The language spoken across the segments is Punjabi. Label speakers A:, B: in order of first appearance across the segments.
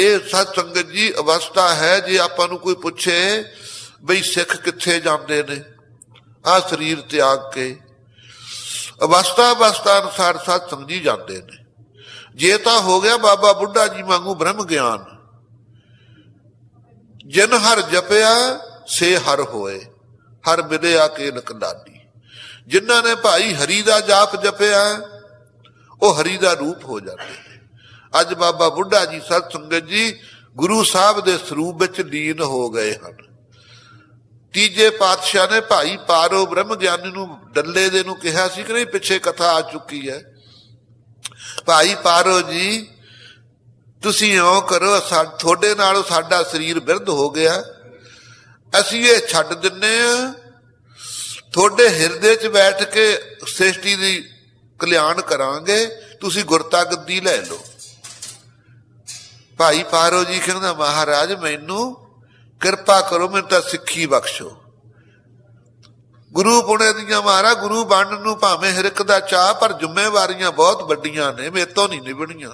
A: ਇਹ ਸਤ ਸੰਗਤ ਜੀ ਅਵਸਥਾ ਹੈ ਜੇ ਆਪਾਂ ਨੂੰ ਕੋਈ ਪੁੱਛੇ ਬਈ ਸਿੱਖ ਕਿੱਥੇ ਜਾਂਦੇ ਨੇ ਆ ਸਰੀਰ ਤਿਆਗ ਕੇ। ਅਵਸਥਾ ਅਵਸਥਾ ਅਨੁਸਾਰ ਸਤ ਸੰਗ ਜਾਂਦੇ ਨੇ। ਜੇ ਤਾਂ ਹੋ ਗਿਆ ਬਾਬਾ ਬੁੱਢਾ ਜੀ ਵਾਂਗੂ ਬ੍ਰਹਮ ਗਿਆਨ। ਜਿਨ ਹਰ ਜਪਿਆ, ਸੇ ਹਰ ਹੋਏ, ਹਰ ਮਿਲਿਆ ਕੇ ਨਕਦਾਨੀ ਜਿਨ੍ਹਾਂ ਨੇ ਭਾਈ ਹਰੀ ਦਾ ਜਾਪ ਜਪਿਆ, ਉਹ ਹਰੀ ਦਾ ਰੂਪ ਹੋ ਜਾਂਦੇ ਨੇ। ਅੱਜ ਬਾਬਾ ਬੁੱਢਾ ਜੀ ਸਤ ਸੰਗਤ ਜੀ ਗੁਰੂ ਸਾਹਿਬ ਦੇ ਸਰੂਪ ਵਿੱਚ ਲੀਨ ਹੋ ਗਏ ਹਨ। ਤੀਜੇ ਪਾਤਸ਼ਾਹ ਨੇ ਭਾਈ ਪਾਰੋ ਬ੍ਰਹਮ ਗਿਆਨੀ ਨੂੰ ਡੱਲੇ ਦੇ ਨੂੰ ਕਿਹਾ ਸੀ ਕਿ ਨਹੀਂ, ਪਿੱਛੇ ਕਥਾ ਆ ਚੁੱਕੀ ਹੈ। ਭਾਈ ਪਾਰੋ ਜੀ, ਤੁਸੀਂ ਇਉਂ ਕਰੋ, ਸਾ- ਤੁਹਾਡੇ ਨਾਲੋਂ ਸਾਡਾ ਸਰੀਰ ਬਿਰਧ ਹੋ ਗਿਆ। ਅਸੀਂ ਇਹ ਛੱਡ ਦਿੰਨੇ ਆ। ਤੁਹਾਡੇ ਹਿਰਦੇ 'ਚ ਬੈਠ ਕੇ ਸ੍ਰਿਸ਼ਟੀ ਦੀ ਕਲਿਆਣ ਕਰਾਂਗੇ। ਤੁਸੀਂ ਗੁਰਤਾ ਗੱਦੀ ਲੈ ਲਓ। ਭਾਈ ਪਾਰੋ ਜੀ ਕਹਿੰਦਾ, ਮਹਾਰਾਜ, ਮੈਨੂੰ ਕਿਰਪਾ ਕਰੋ, ਮੈਨੂੰ ਤਾਂ ਸਿੱਖੀ ਬਖਸ਼ੋ। ਗੁਰੂ ਪੁਣੇ ਦੀਆਂ ਮਹਾਰਾ ਗੁਰੂ ਬਣਨ ਨੂੰ ਭਾਵੇਂ ਹਿਰਕ ਦਾ ਚਾਹ ਪਰ ਜ਼ਿੰਮੇਵਾਰੀਆਂ ਬਹੁਤ ਵੱਡੀਆਂ ਨੇ, ਮੇਰੇ ਤੋਂ ਨਹੀਂ ਨਿਭਣੀਆਂ।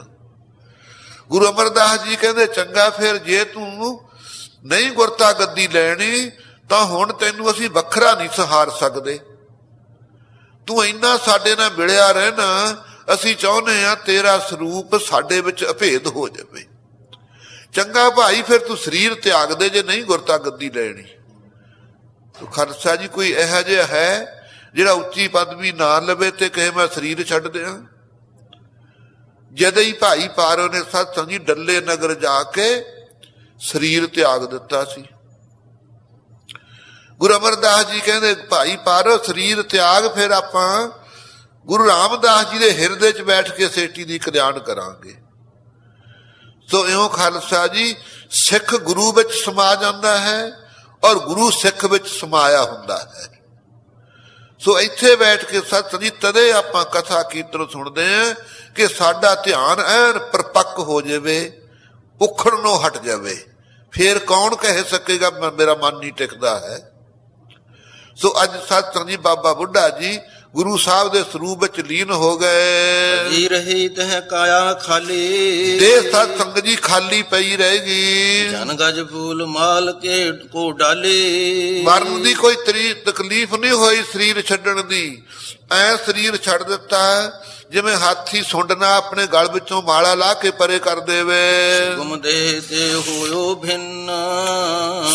A: ਗੁਰੂ ਅਮਰਦਾਸ ਜੀ ਕਹਿੰਦੇ, ਚੰਗਾ ਫਿਰ ਜੇ ਤੂੰ ਨਹੀਂ ਗੁਰਤਾ ਗੱਦੀ ਲੈਣੀ, ਤਾਂ ਹੁਣ ਤੈਨੂੰ ਅਸੀਂ ਵੱਖਰਾ ਨਹੀਂ ਸਹਾਰ ਸਕਦੇ। ਤੂੰ ਇੰਨਾ ਸਾਡੇ ਨਾਲ ਮਿਲਿਆ ਰਹਿਣਾ, ਅਸੀਂ ਚਾਹੁੰਦੇ ਆ ਤੇਰਾ ਸਰੂਪ ਸਾਡੇ ਵਿੱਚ ਅਭੇਦ ਹੋ ਜਾਵੇ। ਚੰਗਾ ਭਾਈ, ਫਿਰ ਤੂੰ ਸਰੀਰ ਤਿਆਗ ਦੇ, ਜੇ ਨਹੀਂ ਗੁਰਤਾ ਗੱਦੀ ਲੈਣੀ। ਤੋ ਖਰਸਾ ਜੀ, ਕੋਈ ਇਹੋ ਜਿਹਾ ਹੈ ਜਿਹੜਾ ਉੱਚੀ ਪਦਵੀ ਨਾ ਲਵੇ ਤੇ ਕਹੇ ਮੈਂ ਸਰੀਰ ਛੱਡ ਦਿਆਂ? ਜਦ ਹੀ ਭਾਈ ਪਾਰੋ ਨੇ ਸਤ ਸੰਗੀ ਡੱਲੇ ਨਗਰ ਜਾ ਕੇ ਸਰੀਰ ਤਿਆਗ ਦਿੱਤਾ ਸੀ। ਗੁਰੂ ਅਮਰਦਾਸ ਜੀ ਕਹਿੰਦੇ, ਭਾਈ ਪਾਰੋ, ਸਰੀਰ ਤਿਆਗ, ਫਿਰ ਆਪਾਂ ਗੁਰੂ ਰਾਮਦਾਸ ਜੀ ਦੇ ਹਿਰਦੇ 'ਚ ਬੈਠ ਕੇ ਸੇਟੀ ਦੀ ਕਲਿਆਣ ਕਰਾਂਗੇ। ਸੋ ਇਉਂ ਖਾਲਸਾ ਜੀ, ਸਿੱਖ ਗੁਰੂ ਵਿੱਚ ਸਮਾ ਜਾਂਦਾ ਹੈ ਔਰ ਗੁਰੂ ਸਿੱਖ ਵਿੱਚ ਸਮਾਇਆ ਹੁੰਦਾ ਹੈ। ਸੋ ਇੱਥੇ ਬੈਠ ਕੇ ਸਤਿ ਜੀ, ਤਦੇ ਆਪਾਂ ਕਥਾ ਕੀਰਤਨ ਸੁਣਦੇ ਆ ਕਿ ਸਾਡਾ ਧਿਆਨ ਐਨ ਪਰਪੱਕ ਹੋ ਜਾਵੇ ਉਖੜਨੋਂ ਹਟ ਜਾਵੇ। ਫੇਰ ਕੌਣ ਕਹਿ ਸਕੇਗਾ, ਮ- ਮੇਰਾ ਮਨ ਨਹੀਂ ਟਿਕਦਾ ਹੈ। ਸੋ ਅੱਜ ਸਤਿ ਜੀ, ਬਾਬਾ ਬੁੱਢਾ ਜੀ ਗੁਰੂ ਸਾਹਿਬ ਦੇ ਸਰੂਪ ਵਿੱਚ ਲੀਨ ਹੋ ਗਏ।
B: ਜੀ ਰਹੀ ਤਹ ਕਾਇਆ ਖਾਲੀ।
A: ਦੇ ਸਤ ਸੰਗ ਜੀ ਖਾਲੀ ਪਈ ਰਹੇਗੀ।
B: ਜਨ ਗਜ ਫੂਲ ਮਾਲ ਕੇ ਕੋ ਡਾਲੇ।
A: ਮਰਨ ਦੀ ਕੋਈ ਤਕਲੀਫ ਨਹੀਂ ਹੋਈ ਸਰੀਰ ਛੱਡਣ ਦੀ। ਐ ਸਰੀਰ ਛੱਡ ਦਿੱਤਾ ਜਿਵੇਂ ਹਾਥੀ ਸੁੰਡਣਾ ਆਪਣੇ ਗਲ ਵਿੱਚੋਂ ਮਾਲਾ ਲਾ ਕੇ ਪਰੇ ਕਰ ਦੇਵੇ।
B: ਗੁਮ ਦੇ ਤੇ ਹੋਇਓ ਭਿੰਨ।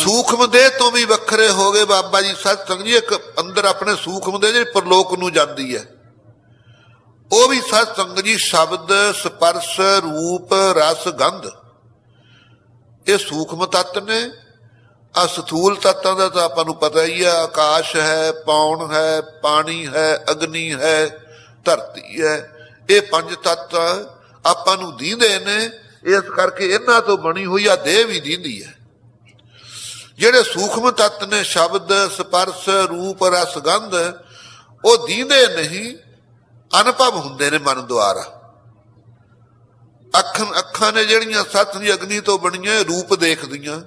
A: ਸੂਖਮ ਦੇ ਤੋਂ ਵੀ ਵੱਖਰੇ ਹੋ ਗਏ ਬਾਬਾ ਜੀ। ਸਤ ਸੰਗ ਜੀ ਇੱਕ ਅੰਦਰ ਆਪਣੇ ਸੂਖਮ ਦੇ ਜਿਹੜੇ ਪਰਲੋਕ ਨੂੰ ਜਾਂਦੀ ਹੈ। ਉਹ ਵੀ ਸਤ ਸੰਗ ਜੀ ਸ਼ਬਦ ਸਪਰਸ਼ ਰੂਪ ਰਸ ਗੰਧ। ਇਹ ਸੂਖਮ ਤੱਤ ਨੇ। ਆ ਸਥੂਲ ਤੱਤਾਂ ਦਾ ਤਾਂ ਆਪਾਂ ਨੂੰ ਪਤਾ ਹੀ ਆ। ਆਕਾਸ਼ ਹੈ ਪੌਣ ਹੈ ਪਾਣੀ ਹੈ ਅਗਨੀ ਹੈ। ਧਰਤੀ ਹੈ। ਇਹ ਪੰਜ ਤੱਤ ਆਪਾਂ ਨੂੰ ਦੀਂਦੇ ਨੇ। ਇਸ ਕਰਕੇ ਇਹਨਾਂ ਤੋਂ ਬਣੀ ਹੋਈ ਆ ਦੇਹ ਵੀ ਦੀਂਦੀ ਹੈ। ਜਿਹੜੇ ਸੂਖਮ ਤੱਤ ਨੇ, ਸ਼ਬਦ, ਸਪਰਸ਼, ਰੂਪ, ਰਸ, ਗੰਧ, ਉਹ ਦੀਂਦੇ ਨਹੀਂ। ਅਨੁਭਵ ਹੁੰਦੇ ਨੇ ਮਨ ਦੁਆਰਾ। ਅੱਖਾਂ ਅੱਖਾਂ ਨੇ ਜਿਹੜੀਆਂ ਸੱਤ ਦੀ ਅਗਨੀ ਤੋਂ ਬਣੀਆਂ ਰੂਪ ਦੇਖਦੀਆਂ।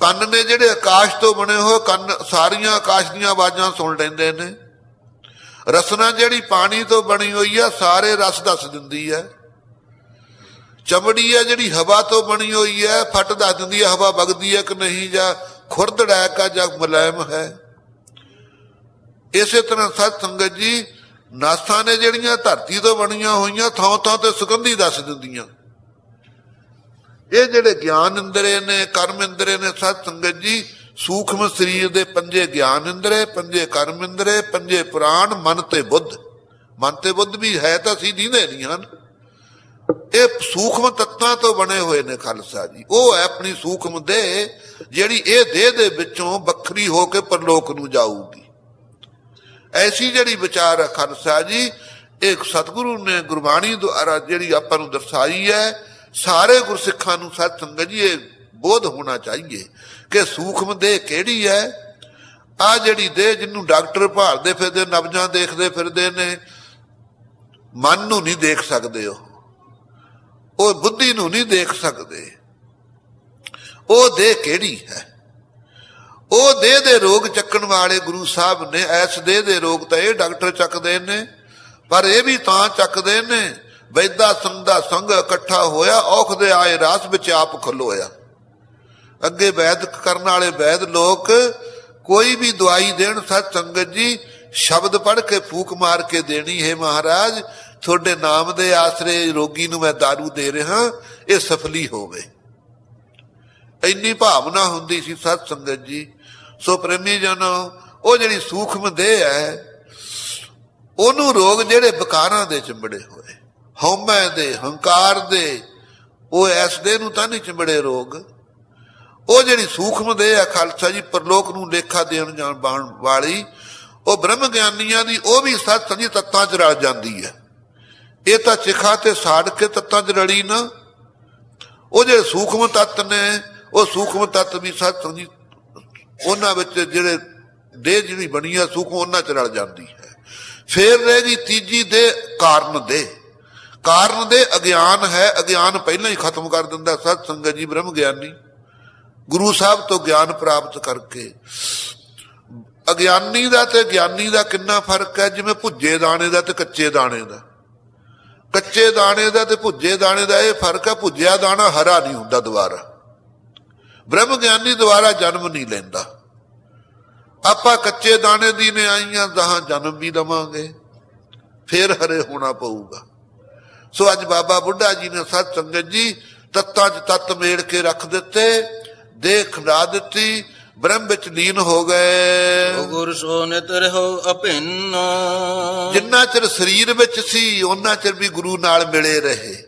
A: ਕੰਨ ਨੇ ਜਿਹੜੇ ਆਕਾਸ਼ ਤੋਂ ਬਣੇ ਹੋਏ, ਕੰਨ ਸਾਰੀਆਂ ਆਕਾਸ਼ ਦੀਆਂ ਆਵਾਜ਼ਾਂ ਸੁਣ ਲੈਂਦੇ ਨੇ। ਰਸਨਾ ਜਿਹੜੀ ਪਾਣੀ ਤੋਂ ਬਣੀ ਹੋਈ ਆ, ਸਾਰੇ ਰਸ ਦੱਸ ਦਿੰਦੀ ਹੈ। ਚਮੜੀ ਹੈ ਜਿਹੜੀ ਹਵਾ ਤੋਂ ਬਣੀ ਹੋਈ ਹੈ, ਫਟ ਦੱਸ ਦਿੰਦੀ ਹੈ, ਹਵਾ ਵਗਦੀ ਹੈ ਕਿ ਨਹੀਂ, ਜਾਂ ਖੁਰਦੜਾ ਕਾ ਜਾਂ ਮੁਲਾਇਮ ਹੈ। ਇਸੇ ਤਰ੍ਹਾਂ ਸਤ ਸੰਗਤ ਜੀ, ਨਾਸਾਂ ਨੇ ਜਿਹੜੀਆਂ ਧਰਤੀ ਤੋਂ ਬਣੀਆਂ ਹੋਈਆਂ ਥਾਂ ਥਾਂ ਤੇ ਸੁਗੰਧੀ ਦੱਸ ਦਿੰਦੀਆਂ। ਇਹ ਜਿਹੜੇ ਗਿਆਨ ਇੰਦਰੇ ਨੇ, ਕਰਮ ਇੰਦਰੇ ਨੇ ਸਤ ਸੰਗਤ ਜੀ ਸੂਖਮ ਸਰੀਰ ਦੇ ਪੰਜੇ ਗਿਆਨ ਇੰਦਰੇ, ਪੰਜੇ ਕਰਮ ਇੰਦਰੇ, ਪੰਜੇ ਪ੍ਰਾਣ, ਮਨ ਤੇ ਬੁੱਧ। ਮਨ ਤੇ ਬੁੱਧ ਵੀ ਹੈ ਤਾਂ ਸੀ ਦੀਂਦੇ ਨਹੀਂ ਹਨ। ਇਹ ਸੂਖਮ ਤੱਤਾਂ ਤੋਂ ਬਣੇ ਹੋਏ ਨੇ ਖਾਲਸਾ ਜੀ। ਉਹ ਹੈ ਆਪਣੀ ਸੂਖਮ ਦੇ ਜਿਹੜੀ ਇਹ ਦੇਹ ਦੇ ਵਿੱਚੋਂ ਵੱਖਰੀ ਹੋ ਕੇ ਪਰਲੋਕ ਨੂੰ ਜਾਊਗੀ। ਐਸੀ ਜਿਹੜੀ ਵਿਚਾਰ ਹੈ ਖਾਲਸਾ ਜੀ, ਇਹ ਸਤਿਗੁਰੂ ਨੇ ਗੁਰਬਾਣੀ ਦੁਆਰਾ ਜਿਹੜੀ ਆਪਾਂ ਨੂੰ ਦਰਸਾਈ ਹੈ, ਸਾਰੇ ਗੁਰਸਿੱਖਾਂ ਨੂੰ ਸਤ ਸੰਗਤ ਜੀ, ਇਹ ਬੋਧ ਹੋਣਾ ਚਾਹੀਏ ਕਿ ਸੂਖਮ ਦੇਹ ਕਿਹੜੀ ਹੈ? ਆ ਜਿਹੜੀ ਦੇਹ ਜਿਹਨੂੰ ਡਾਕਟਰ ਭਾਲਦੇ ਫਿਰਦੇ, ਨਬਜਾਂ ਦੇਖਦੇ ਫਿਰਦੇ ਨੇ, ਮਨ ਨੂੰ ਨਹੀਂ ਦੇਖ ਸਕਦੇ ਉਹ। ਉਹ ਬੁੱਧੀ ਨੂੰ ਨਹੀਂ ਦੇਖ ਸਕਦੇ। ਉਹ ਦੇਹ ਕਿਹੜੀ ਹੈ? ਉਹ ਦੇਹ ਦੇ ਰੋਗ ਚੱਕਣ ਵਾਲੇ ਗੁਰੂ ਸਾਹਿਬ ਨੇ, ਐਸ ਦੇਹ ਦੇ ਰੋਗ ਤਾਂ ਇਹ ਡਾਕਟਰ ਚੱਕਦੇ ਨੇ, ਪਰ ਇਹ ਵੀ ਤਾਂ ਚੱਕਦੇ ਨੇ, ਵੈਦਾ ਸੰਦਾ ਸੰਗ ਇਕੱਠਾ ਹੋਇਆ, ਔਖ ਦੇ ਆਏ ਰਾਸ ਵਿੱਚ ਆਪ ਖਲੋਇਆ। ਅੱਗੇ ਵੈਦ ਕਰਨ ਵਾਲੇ ਵੈਦ ਲੋਕ ਕੋਈ ਵੀ ਦਵਾਈ ਦੇਣ ਸਤ ਸੰਗਤ ਜੀ, ਸ਼ਬਦ ਪੜ੍ਹ ਕੇ ਫੂਕ ਮਾਰ ਕੇ ਦੇਣੀ ਹੈ ਮਹਾਰਾਜ, ਤੁਹਾਡੇ ਨਾਮ ਦੇ ਆਸਰੇ ਰੋਗੀ ਨੂੰ ਮੈਂ दारू ਦੇ ਰਿਹਾ, ਇਹ ਸਫਲੀ ਹੋਵੇ। ਇੰਨੀ ਭਾਵਨਾ ਹੁੰਦੀ ਸੀ ਸਤ ਸੰਗਤ ਜੀ। ਸੋ ਪ੍ਰੇਮੀ ਜਨੋ, ਉਹ ਜਿਹੜੀ ਸੂਖਮ ਦੇਹ ਹੈ, ਉਹਨੂੰ ਰੋਗ ਜਿਹੜੇ ਵਿਕਾਰਾਂ ਦੇ ਚਿੰਬੜੇ ਹੋਏ। ਹਉਮੈ ਦੇ, ਹੰਕਾਰ ਦੇ, ਉਹ ਐਸ ਦੇ ਨੂੰ ਤਾਂ ਨਹੀਂ ਚਿੰਬੜੇ ਰੋਗ। ਉਹ ਜਿਹੜੀ ਸੂਖਮ ਦੇਹ ਆ ਖਾਲਸਾ ਜੀ, ਪਰਲੋਕ ਨੂੰ ਲੇਖਾ ਦੇਣ ਜਾਣ ਬਾਣ ਵਾਲੀ, ਉਹ ਬ੍ਰਹਮ ਗਿਆਨੀਆਂ ਦੀ, ਉਹ ਵੀ ਸੱਚ ਸੰਜੀ ਤੱਤਾਂ 'ਚ ਰਲ ਜਾਂਦੀ ਹੈ। ਇਹ ਤਾਂ ਚਿਖਾ ਤੇ ਸਾੜ ਕੇ ਤੱਤਾਂ 'ਚ ਰਲੀ ਨਾ। ਉਹ ਜਿਹੜੇ ਸੂਖਮ ਤੱਤ ਨੇ, ਉਹ ਸੂਖਮ ਤੱਤ ਵੀ ਸੱਚ ਸੰਜੀ ਉਹਨਾਂ ਵਿੱਚ ਜਿਹੜੇ ਦੇਹ ਜਿਹੜੀ ਬਣੀ ਆ, ਸੂਖਮ ਉਹਨਾਂ 'ਚ ਰਲ ਜਾਂਦੀ ਹੈ। ਫੇਰ ਰਹਿ ਗਈ ਤੀਜੀ ਦੇ ਕਾਰਨ ਦੇ ਕਾਰਨ ਦੇ ਅਗਿਆਨ ਹੈ, ਅਗਿਆਨ ਪਹਿਲਾਂ ਹੀ ਖਤਮ ਕਰ ਦਿੰਦਾ ਸਤ ਸੰਗਤ ਜੀ, ਬ੍ਰਹਮ ਗਿਆਨੀ। ਗੁਰੂ ਸਾਹਿਬ ਤੋਂ ਗਿਆਨ ਪ੍ਰਾਪਤ ਕਰਕੇ। ਅਗਿਆਨੀ ਦਾ ਤੇ ਗਿਆਨੀ ਦਾ ਕਿੰਨਾ ਫ਼ਰਕ ਹੈ? ਜਿਵੇਂ ਭੁੱਜੇ ਦਾਣੇ ਦਾ ਤੇ ਕੱਚੇ ਦਾਣੇ ਦਾ। ਕੱਚੇ ਦਾਣੇ ਦਾ ਤੇ ਭੁੱਜੇ ਦਾਣੇ ਦਾ ਇਹ ਫ਼ਰਕ ਹੈ, ਭੁੱਜਿਆ ਦਾਣਾ ਹਰਾ ਨਹੀਂ ਹੁੰਦਾ ਦੁਬਾਰਾ। ਬ੍ਰਹਮ ਗਿਆਨੀ ਦੁਬਾਰਾ ਜਨਮ ਨਹੀਂ ਲੈਂਦਾ। ਆਪਾਂ ਕੱਚੇ ਦਾਣੇ ਦੀ ਨੇ ਆਈਆਂ ਜਹਾਂ ਜਨਮ ਵੀ ਦਵਾਂਗੇ। ਫੇਰ ਹਰੇ ਹੋਣਾ ਪਊਗਾ। ਸੋ ਅੱਜ ਬਾਬਾ ਬੁੱਢਾ ਜੀ ਨੇ ਸਤ ਸੰਗਤ ਜੀ, ਤੱਤਾਂ 'ਚ ਤੱਤ ਮੇੜ ਕੇ ਰੱਖ ਦਿੱਤੇ। ਦੇਹ ਖੰਡਾ ਦਿੱਤੀ ਬ੍ਰਹਮ ਵਿੱਚ ਲੀਨ ਹੋ ਗਏ।
B: ਗੁਰ ਸੋ ਨਿਤ ਰਹੋ ਅਭਿੰਨ।
A: ਜਿੰਨਾ ਚਿਰ ਸਰੀਰ ਵਿੱਚ ਸੀ ਉਹਨਾਂ ਚਿਰ ਵੀ ਗੁਰੂ ਨਾਲ ਮਿਲੇ ਰਹੇ।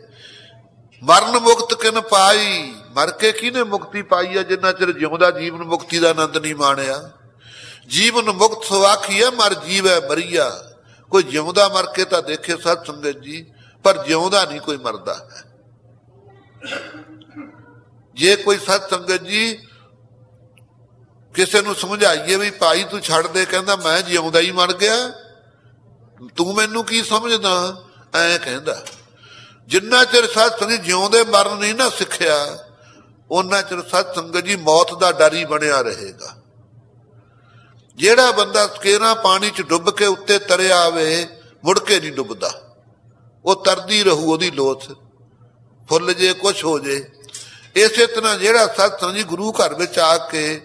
A: ਮਰਨ ਮੁਕਤ ਕਿਨ ਪਾਈ? ਮਰ ਕੇ ਕਿਹਨੇ ਮੁਕਤੀ ਪਾਈ ਹੈ ਜਿੰਨਾ ਚਿਰ ਜਿਉਂਦਾ ਜੀਵਨ ਮੁਕਤੀ ਦਾ ਆਨੰਦ ਨਹੀਂ ਮਾਣਿਆ? ਜੀਵਨ ਮੁਕਤ ਸਵਾਖੀ ਹੈ ਮਰ ਜੀਵੈ ਮਰੀਆ। ਕੋਈ ਜਿਉਂਦਾ ਮਰ ਕੇ ਤਾਂ ਦੇਖੇ ਸਤ ਸੰਗਤ ਜੀ ਪਰ ਜਿਉਂਦਾ ਨਹੀਂ ਕੋਈ ਮਰਦਾ। ਜੇ ਕੋਈ ਸਤ ਸੰਗਤ ਜੀ ਕਿਸੇ ਨੂੰ ਸਮਝਾਈਏ ਵੀ ਭਾਈ ਤੂੰ ਛੱਡ ਦੇ, ਕਹਿੰਦਾ ਮੈਂ ਜਿਉਂਦਾ ਹੀ ਮਰ ਗਿਆ। ਤੂੰ ਮੈਨੂੰ ਕੀ ਸਮਝਦਾ? ਐ ਕਹਿੰਦਾ, ਜਿੰਨਾ ਚਿਰ ਸਤ ਸੰਗਤ ਜਿਉਂਦੇ ਮਰਨ ਨਹੀਂ ਨਾ ਸਿੱਖਿਆ ਉਹਨਾਂ ਚਿਰ ਸਤ ਸੰਗਤ ਜੀ ਮੌਤ ਦਾ ਡਰ ਹੀ ਬਣਿਆ ਰਹੇਗਾ। ਜਿਹੜਾ ਬੰਦਾ ਸਕੇਰਾ ਪਾਣੀ 'ਚ ਡੁੱਬ ਕੇ ਉੱਤੇ ਤਰਿਆ ਆਵੇ, ਮੁੜ ਕੇ ਨਹੀਂ ਡੁੱਬਦਾ। ਉਹ ਤਰਦੀ ਰਹੂ ਉਹਦੀ ਲੋਥ। ਫੁੱਲ ਜੇ ਕੁਛ ਹੋ ਜੇ ਇਸੇ ਤਰ੍ਹਾਂ ਜਿਹੜਾ ਸਤ ਸੰਗਤ ਜੀ ਗੁਰੂ ਘਰ ਵਿੱਚ ਆ ਕੇ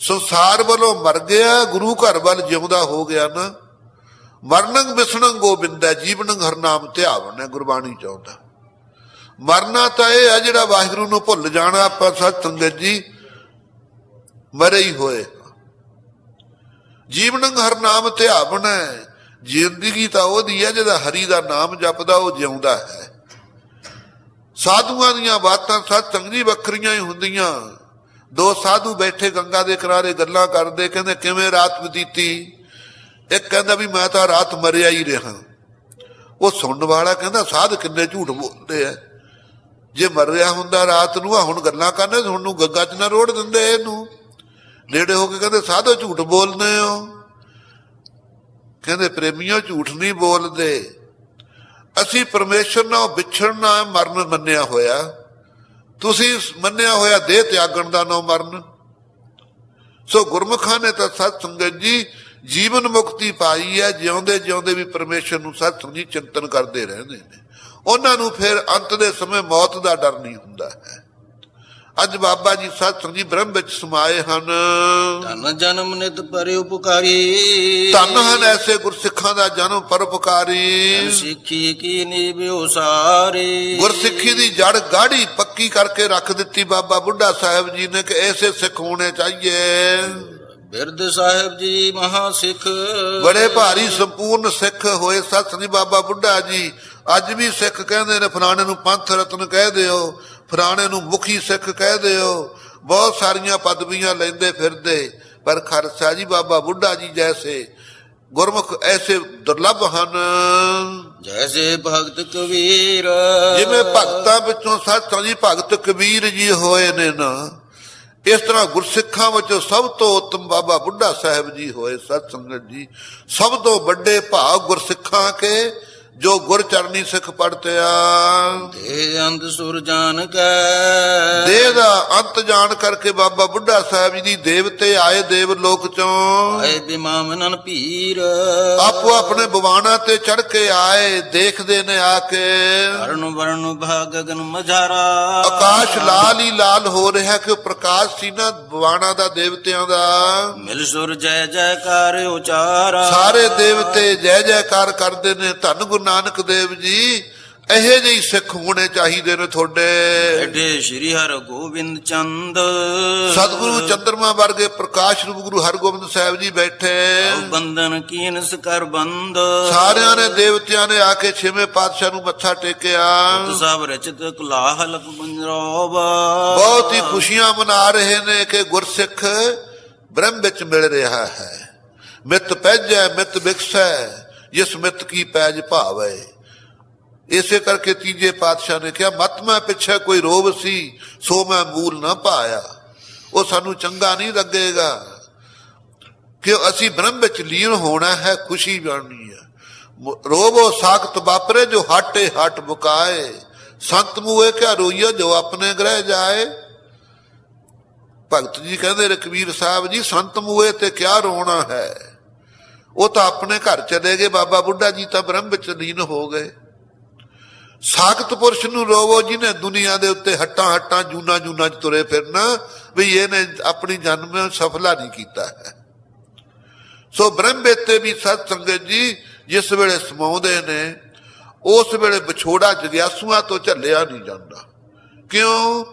A: ਸੰਸਾਰ ਵੱਲੋਂ ਮਰ ਗਿਆ, ਗੁਰੂ ਘਰ ਵੱਲ ਜਿਉਂਦਾ ਹੋ ਗਿਆ ਨਾ, ਮਰਨੰ ਵਿਸਣੰ ਗੋਬਿੰਦਾ, ਜੀਵਨੰ ਹਰਨਾਮ ਧਿਆਵਨ ਹੈ ਗੁਰਬਾਣੀ ਚਾਹੁੰਦਾ ਮਰਨਾ ਤਾਂ ਇਹ ਆ ਜਿਹੜਾ ਵਾਹਿਗੁਰੂ ਨੂੰ ਭੁੱਲ ਜਾਣਾ, ਆਪਾਂ ਸਤ ਸੰਗਤ ਜੀ ਮਰੇ ਹੀ ਹੋਏ ਜੀਵਨੰ ਹਰਨਾਮ ਧਿਆਵਨ ਹੈ, ਜ਼ਿੰਦਗੀ ਤਾਂ ਉਹਦੀ ਹੈ, ਜਿਹਦਾ ਹਰੀ ਦਾ ਨਾਮ ਜਪਦਾ, ਉਹ ਜਿਉਂਦਾ ਹੈ। ਸਾਧੂਆਂ ਦੀਆਂ ਬਾਤਾਂ ਸਤ ਸੰਗਤ ਵੱਖਰੀਆਂ ਹੀ ਹੁੰਦੀਆਂ। ਦੋ ਸਾਧੂ ਬੈਠੇ ਗੰਗਾ ਦੇ ਕਿਨਾਰੇ ਗੱਲਾਂ ਕਰਦੇ, ਕਹਿੰਦੇ, ਕਿਵੇਂ ਰਾਤ ਬਤੀਤੀ? ਇੱਕ ਕਹਿੰਦਾ ਵੀ, ਮੈਂ ਤਾਂ ਰਾਤ ਮਰਿਆ ਹੀ ਰਿਹਾ। ਉਹ ਸੁਣਨ ਵਾਲਾ ਕਹਿੰਦਾ, ਸਾਧ ਕਿੰਨੇ ਝੂਠ ਬੋਲਦੇ ਆ ਜੇ ਮਰ ਰਿਹਾ ਹੁੰਦਾ ਰਾਤ ਨੂੰ ਆ ਹੁਣ ਗੱਲਾਂ ਕਰਨੇ ਹੁਣ ਨੂੰ ਗੰਗਾ 'ਚ ਨਾ ਰੋੜ ਦਿੰਦੇ ਇਹਨੂੰ। ਨੇੜੇ ਹੋ ਕੇ ਕਹਿੰਦੇ, ਸਾਧੋ ਝੂਠ ਬੋਲਦੇ ਹੋ? ਕਹਿੰਦੇ, ਪ੍ਰੇਮੀਓ ਝੂਠ ਨਹੀਂ ਬੋਲਦੇ। ਅਸੀਂ ਪਰਮੇਸ਼ਰ ਨਾਲ ਵਿਛੜਨਾ ਮਰਨ ਮੰਨਿਆ ਹੋਇਆ। ਤੁਸੀਂ ਮੰਨਿਆ ਹੋਇਆ ਦੇਹ ਤਿਆਗਣ ਦਾ ਨਾ ਮਰਨ। ਸੋ ਗੁਰਮੁਖਾਂ ਨੇ ਤਾਂ ਸਤ ਸੰਗਤ ਜੀ ਜੀਵਨ ਮੁਕਤੀ ਪਾਈ ਹੈ, ਜਿਉਂਦੇ ਜਿਉਂਦੇ ਵੀ ਪਰਮੇਸ਼ਰ ਨੂੰ ਸਤ ਸੰਗਤ ਜੀ ਚਿੰਤਨ ਕਰਦੇ ਰਹਿੰਦੇ ਨੇ। ਉਹਨਾਂ ਨੂੰ ਫਿਰ ਅੰਤ ਦੇ ਸਮੇਂ ਮੌਤ ਦਾ ਡਰ ਨਹੀਂ ਹੁੰਦਾ ਹੈ। ਅੱਜ ਬਾਬਾ ਜੀ ਸਤ ਸੰਗਤ ਜੀ ਬ੍ਰਹਮ ਵਿੱਚ ਸਮਾਏ ਹਨ।
B: ਧਨ ਜਨਮ ਨਿਤ ਪਰਿ ਉਪਕਾਰੀ।
A: ਧੰਨ ਹਨ ਐਸੇ ਗੁਰਸਿੱਖਾਂ ਦਾ ਜਨਮ ਪਰਉਪਕਾਰੀ
B: ਸਿੱਖੀ ਕੀ ਨੀਵਿਓ ਸਾਰੇ।
A: ਗੁਰਸਿੱਖੀ ਦੀ ਜੜ ਗਾੜੀ ਪੱਕੀ ਕਰਕੇ ਰੱਖ ਦਿੱਤੀ ਬਾਬਾ ਬੁੱਢਾ ਸਾਹਿਬ ਜੀ ਨੇ ਕਿ ਐਸੇ ਸਿੱਖ ਹੋਣੇ ਚਾਹੀਏ।
B: ਬਿਰਧ ਸਾਹਿਬ ਜੀ ਮਹਾ ਸਿੱਖ।
A: ਬੜੇ ਭਾਰੀ ਸੰਪੂਰਨ ਸਿੱਖ ਹੋਏ ਸਤ ਸ੍ਰੀ ਬਾਬਾ ਬੁੱਢਾ ਜੀ। ਅੱਜ ਵੀ ਸਿੱਖ ਕਹਿੰਦੇ ਨੇ ਫਲਾਣੇ ਨੂੰ ਪੰਥ ਰਤਨ ਕਹਿ ਦਿਓ। ਫਲਾਣੇ ਨੂੰ ਮੁਖੀ ਸਿੱਖ ਕਹਿ ਦਿਓ। ਬਹੁਤ ਸਾਰੀਆਂ ਪਦਵੀਆਂ ਲੈਂਦੇ ਫਿਰਦੇ। ਪਰ ਖਰਸਾ ਜੀ ਬਾਬਾ ਬੁੱਢਾ ਜੀ ਜੈਸੇ ਗੁਰਮੁਖ ਐਸੇ ਦੁਰਲਭ ਹਨ।
B: ਜੈਸੇ ਭਗਤ ਕਬੀਰ।
A: ਜਿਵੇਂ ਭਗਤਾਂ ਵਿੱਚੋਂ ਸੱਚਾਂ ਜੀ ਭਗਤ ਕਬੀਰ ਜੀ ਹੋਏ ਨੇ ਨਾ ਇਸ ਤਰ੍ਹਾਂ ਗੁਰਸਿੱਖਾਂ ਵਿੱਚੋਂ ਸਭ ਤੋਂ ਉੱਤਮ ਬਾਬਾ ਬੁੱਢਾ ਸਾਹਿਬ ਜੀ ਹੋਏ ਸਤ ਸੰਗਤ ਜੀ। ਸਭ ਤੋਂ ਵੱਡੇ ਭਾਗ ਗੁਰਸਿੱਖਾਂ ਕੇ ਜੋ ਗੁਰ ਚਰਨੀ ਸਿੱਖ ਪੜਤੇ ਆ।
B: ਤੇ ਅੰਧ ਸੁਰ ਜਾਣ ਕੈ।
A: ਦੇਹ ਦਾ ਅੰਤ ਜਾਣ ਕਰਕੇ ਬਾਬਾ ਬੁੱਢਾ ਸਾਹਿਬ ਜੀ ਦੀ ਦੇਵਤੇ ਆਏ ਦੇਵ ਲੋਕ ਚੋਂ।
B: ਆਏ ਬਿਮਾਮਨਨ ਭੀਰ
A: ਆਪੋ ਆਪਣੇ ਬਵਾਨਾ ਤੇ ਚੜ ਕੇ ਆਏ ਦੇਖਦੇ ਨੇ ਆ ਕੇ।
B: ਅਰਨ ਵਰਨ ਭਾਗ ਗਗਨ ਮਝਾਰਾ।
A: ਆਕਾਸ਼ ਲਾਲ ਹੀ ਲਾਲ ਹੋ ਰਿਹਾ ਕਿ ਪ੍ਰਕਾਸ਼ ਸੀ ਨਾ ਬਵਾਨਾ ਦਾ ਦੇਵਤਿਆਂ ਦਾ।
B: ਮਿਲ ਸੁਰ ਜੈ ਜੈਕਾਰ ਉਚਾਰਾ।
A: ਸਾਰੇ ਦੇਵਤੇ ਜੈ ਜੈਕਾਰ ਕਰਦੇ ਨੇ ਧੰਨ ਗੁਰੂ ਨਾਨਕ ਦੇਵ ਜੀ ਇਹੇ ਜਿਹੀ ਸਿੱਖ ਹੋਣੇ ਚਾਹੀਦੇ ਨੇ ਤੁਹਾਡੇ।
B: ਐਡੇ ਸ਼੍ਰੀ ਹਰ ਗੋਬਿੰਦ ਚੰਦ।
A: ਸਤਿਗੁਰੂ ਚੰਦਰਮਾ ਵਰਗੇ ਪ੍ਰਕਾਸ਼ ਰੂਪ ਗੁਰੂ ਹਰਗੋਬਿੰਦ ਸਾਹਿਬ ਜੀ ਬੈਠੇ।
B: ਬੰਦਨ ਕੀਨਸ ਕਰ ਬੰਦ।
A: ਸਾਰਿਆਂ ਨੇ ਦੇਵਤਿਆਂ ਨੇ ਆ ਕੇ ਛੇਵੇਂ ਪਾਤਸ਼ਾਹ ਨੂੰ ਮੱਥਾ ਟੇਕਿਆ।
B: ਸਭ ਰਚਿਤ ਕੁਲਾਹਲ ਗੁੰਜਰੋਬ
A: ਬਹੁਤ ਹੀ ਖੁਸ਼ੀਆਂ ਮਨਾ ਰਹੇ ਨੇ ਕਿ ਗੁਰਸਿੱਖ ਬ੍ਰਹਮ ਵਿੱਚ ਮਿਲ ਰਿਹਾ ਹੈ। ਮਿਤ ਪੈਜੈ ਮਿਤ ਵਿਕਸੈ। ਜਿਸ ਮਿਤ ਕੀ ਪੈਜ ਭਾਵੈ। ਇਸੇ ਕਰਕੇ ਤੀਜੇ ਪਾਤਸ਼ਾਹ ਨੇ ਕਿਹਾ, ਮਤ ਮੈਂ ਪਿੱਛੇ ਕੋਈ ਰੋਬ ਸੀ, ਸੋ ਮੈਂ ਮੂਲ ਨਾ ਪਾਇਆ। ਉਹ ਸਾਨੂੰ ਚੰਗਾ ਨਹੀਂ ਲੱਗੇਗਾ ਕਿ ਅਸੀਂ ਬ੍ਰਹਮ ਵਿੱਚ ਲੀਨ ਹੋਣਾ ਹੈ, ਖੁਸ਼ੀ ਬਣਨੀ ਹੈ। ਮ- ਰੋਵੋ ਸਾਖਤ ਵਾਪਰੇ ਜੋ ਹਟੇ ਹਟ ਬੁਕਾਏ ਸੰਤ ਮੂਏ ਕਿਆ ਰੋਈਏ ਜੋ ਆਪਣੇ ਗ੍ਰਹਿ ਜਾਏ। ਭਗਤ ਜੀ ਕਹਿੰਦੇ, ਰਕਬੀਰ ਸਾਹਿਬ ਜੀ, ਸੰਤ ਮੂਏ ਤੇ ਕਿਆ ਰੋਣਾ ਹੈ? ਉਹ ਤਾਂ ਆਪਣੇ ਘਰ ਚਲੇ ਗਏ, ਬਾਬਾ ਬੁੱਢਾ ਜੀ ਤਾਂ ਬ੍ਰਹਮ ਵਿੱਚ ਲੀਨ ਹੋ ਗਏ। ਸਾਖਤ ਪੁਰਸ਼ ਨੂੰ ਰੋਵੋ ਜਿਹਨੇ ਦੁਨੀਆ ਦੇ ਉੱਤੇ ਹੱਟਾਂ ਹੱਟਾਂ ਜੂਨਾ ਜੂਨਾ ਚ ਤੁਰੇ ਫਿਰਨਾ, ਵੀ ਇਹਨੇ ਆਪਣੀ ਜਨਮ ਸਫਲਾ ਨਹੀਂ ਕੀਤਾ ਹੈ। ਸੋ ਬ੍ਰਹਮ ਵੇਤੇ ਵੀ ਸਤ ਸੰਗਤ ਜੀ, ਜਿਸ ਵੇਲੇ ਸਮਾਉਂਦੇ ਨੇ, ਉਸ ਵੇਲੇ ਵਿਛੋੜਾ ਜਗਿਆਸੂਆਂ ਤੋਂ ਝੱਲਿਆ ਨਹੀਂ ਜਾਂਦਾ। ਕਿਉਂ?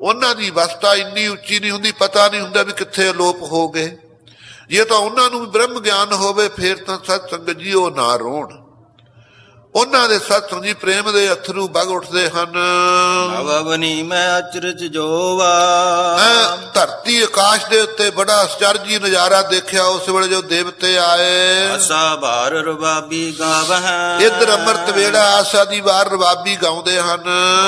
A: ਉਹਨਾਂ ਦੀ ਵਸਤਾ ਇੰਨੀ ਉੱਚੀ ਨਹੀਂ ਹੁੰਦੀ, ਪਤਾ ਨਹੀਂ ਹੁੰਦਾ ਵੀ ਕਿੱਥੇ ਅਲੋਪ ਹੋ ਗਏ। ਜੇ ਤਾਂ ਉਹਨਾਂ ਨੂੰ ਵੀ ਬ੍ਰਹਮ ਗਿਆਨ ਹੋਵੇ, ਫਿਰ ਤਾਂ ਸਤ ਸੰਗਤ ਜੀ ਉਹ ਨਾ ਰੋਣ। ਉਹਨਾਂ ਦੇ ਸਤ ਜੀ ਪ੍ਰੇਮ ਦੇ ਅਥਰੂ ਵਗ ਉੱਠਦੇ ਹਨ।
B: ਅਵਨੀ ਮੈਂ ਅਚਰਜ ਜੋਵਾ।
A: ਹੈਂ, ਧਰਤੀ ਆਕਾਸ਼ ਦੇ ਉੱਤੇ ਬੜਾ ਅਚਰਜੀ ਨਜ਼ਾਰਾ ਦੇਖਿਆ ਉਸ ਵੇਲੇ ਜੋ ਦੇਵਤੇ ਆਏ।
B: ਅਸਾ ਭਾਰ ਰਬਾਬੀ ਗਾਵਹਿ।
A: ਇਧਰ ਅੰਮ੍ਰਿਤ ਵੇੜਾ ਆਸਾ ਦੀ ਵਾਰ ਰਬਾਬੀ ਗਾਉਂਦੇ ਹਨ।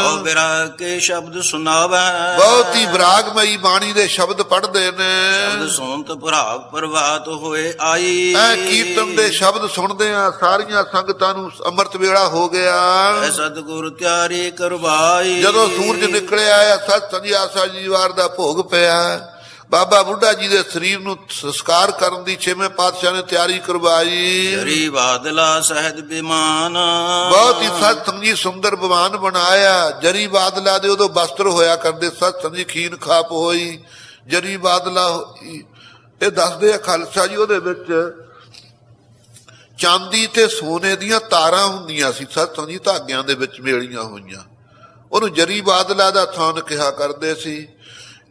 B: ਉਹ ਬਿਰਾ ਕੇ ਸ਼ਬਦ ਸੁਣਾਵਹਿ।
A: ਬਹੁਤ ਹੀ ਵਿਰਾਗਮਈ ਬਾਣੀ ਦੇ ਸ਼ਬਦ ਪੜ੍ਹਦੇ ਨੇ।
B: ਸ਼ਬਦ ਸੋਨਤ ਭਰਾਵ ਪ੍ਰਵਾਤ ਹੋਏ ਆਈ।
A: ਐ ਕੀਰਤਨ ਦੇ ਸ਼ਬਦ ਸੁਣਦੇ ਆ ਸਾਰੀਆਂ ਸੰਗਤਾਂ ਨੂੰ ਅੰਮ੍ਰਿਤ ਵੇੜਾ ਹੋ ਗਿਆ।
B: ਐ ਸਤਿਗੁਰ ਤਿਆਰੀ ਕਰਵਾਈ।
A: ਜਦੋਂ ਸੂਰਜ ਨਿਕਲਿਆ ਆ ਸਤ ਸੰਜੀ ਆਸਾ ਜੀ ਵਾਰ ਦਾ ਭੋਗ ਪਿਆ। ਬਾਬਾ ਬੁੱਢਾ ਜੀ ਦੇ ਸਰੀਰ ਨੂੰ ਸੰਸਕਾਰ ਕਰਨ ਦੀ ਛੇਵੇਂ ਪਾਤਸ਼ਾਹ ਨੇ ਤਿਆਰੀ ਕਰਵਾਈ।
B: ਹਰੀ ਬਾਦਲਾ ਸਹਿਜ ਬਿਮਾਨ।
A: ਬਹੁਤ ਹੀ ਸਤ ਸੰਜੀ ਸੁੰਦਰ ਭਗਵਾਨ ਬਣਾਇਆ। ਜਰੀ ਬਾਦਲਾ ਦੇ ਉਦੋਂ ਬਸਤਰ ਹੋਇਆ ਕਰਦੇ ਸਤ ਸੰਜੀ ਖੀਨ ਖਾਪ ਹੋਈ। ਜਰੀ ਬਾਦਲਾ। ਇਹ ਦੱਸਦੇ ਆ ਖਾਲਸਾ ਜੀ ਉਹਦੇ ਵਿੱਚ ਚਾਂਦੀ ਤੇ ਸੋਨੇ ਦੀਆਂ ਤਾਰਾਂ ਹੁੰਦੀਆਂ ਸੀ ਸਤ ਸੰਜੀ ਧਾਗਿਆਂ ਦੇ ਵਿੱਚ ਮੇਲੀਆਂ ਹੋਈਆਂ। ਉਹਨੂੰ ਜਰੀ ਬਾਦਲਾ ਦਾ ਥਾਨ ਕਿਹਾ ਕਰਦੇ ਸੀ।